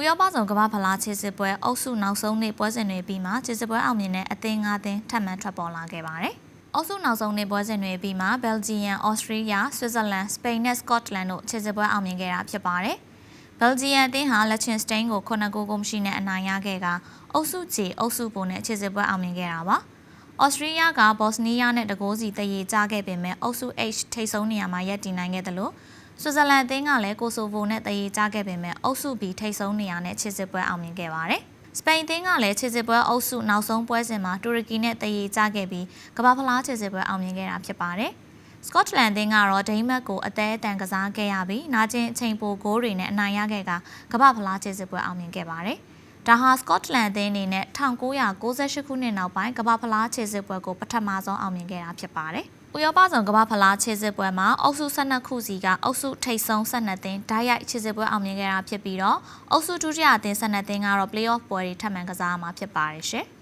ဥရောပဆောင်ကမ္ဘာဖလားခြေစစ်ပွဲအုပ်စုနောက်ဆုံးနေ့ပွဲစဉ်တွေပြီးမှခြေစစ်ပွဲအောင်မြင်တဲ့အသင်း၅သင်းထပ်မံထွက်ပေါ်လာခဲ့ပါတယ်။အုပ်စုနောက်ဆုံးနေ့ပွဲစဉ်တွေပြီးမှဘယ်လ်ဂျီယံ၊အော်စတြေးလျ၊ဆွစ်ဇာလန်၊စပိန်နဲ့စကော့တလန်တို့ခြေစစ်ပွဲအောင်မြင်ခဲ့တာဖြစ်ပါတယ်။ဘယ်လ်ဂျီယံအသင်းဟာလက်ချင်စတိန်ကို9ဂိုးကိုမရှိနဲ့အနိုင်ရခဲ့ကအုပ်စု G အုပ်စုပုံနဲ့ခြေစစ်ပွဲအောင်မြင်ခဲ့တာပါ။ဩစတြေးလျကဘော့စနီးယားနဲ့တကိုးစီတရေကြခဲ့ပေမဲ့အုပ်စု H ထိပ်ဆုံးနေရာမှာရပ်တည်နိုင်ခဲ့တယ်လို့ ဆွစ်ဇာလန်အသင်းကလည်းကိုဆိုဗိုနဲ့တရေကြခဲ့ပေမဲ့အုပ်စု B ထိပ်ဆုံးနေရာနဲ့ခြေစစ်ပွဲအောင်မြင်ခဲ့ပါတယ်။စပိန်အသင်းကလည်းခြေစစ်ပွဲအုပ်စုနောက်ဆုံးပွဲစဉ်မှာတူရကီနဲ့တရေကြခဲ့ပြီးကမ္ဘာဖလားခြေစစ်ပွဲအောင်မြင်ခဲ့တာဖြစ်ပါတယ်။စကော့တလန်အသင်းကတော့ဒိန်းမတ်ကိုအသေးအတန်ကစားခဲ့ရပြီးနာကျင်အချိန်ပိုဂိုးတွေနဲ့အနိုင်ရခဲ့ကကမ္ဘာဖလားခြေစစ်ပွဲအောင်မြင်ခဲ့ပါတယ်။ဒါဟာစကော့တလန်အသင်းအနေနဲ့1998ခုနှစ်နောက်ပိုင်းကမ္ဘာဖလားခြေစစ်ပွဲကိုပထမဆုံးအောင်မြင်ခဲ့တာဖြစ်ပါတယ်။ ဥရောပဆောင်ကမ္ဘာဖလားခြေစစ်ပွဲမှာအုပ်စု12ခုစီကအုပ်စုထိပ်ဆုံး12သင်းဓာတ်ရိုက်ခြေစစ်ပွဲအောင်မြင်ခဲ့တာဖြစ်ပြီးတော့အုပ်စုဒုတိယအသင်း12သင်းကတော့ play-off ပွဲတွေထပ်မံကစားရမှာဖြစ်ပါတယ်ရှင်။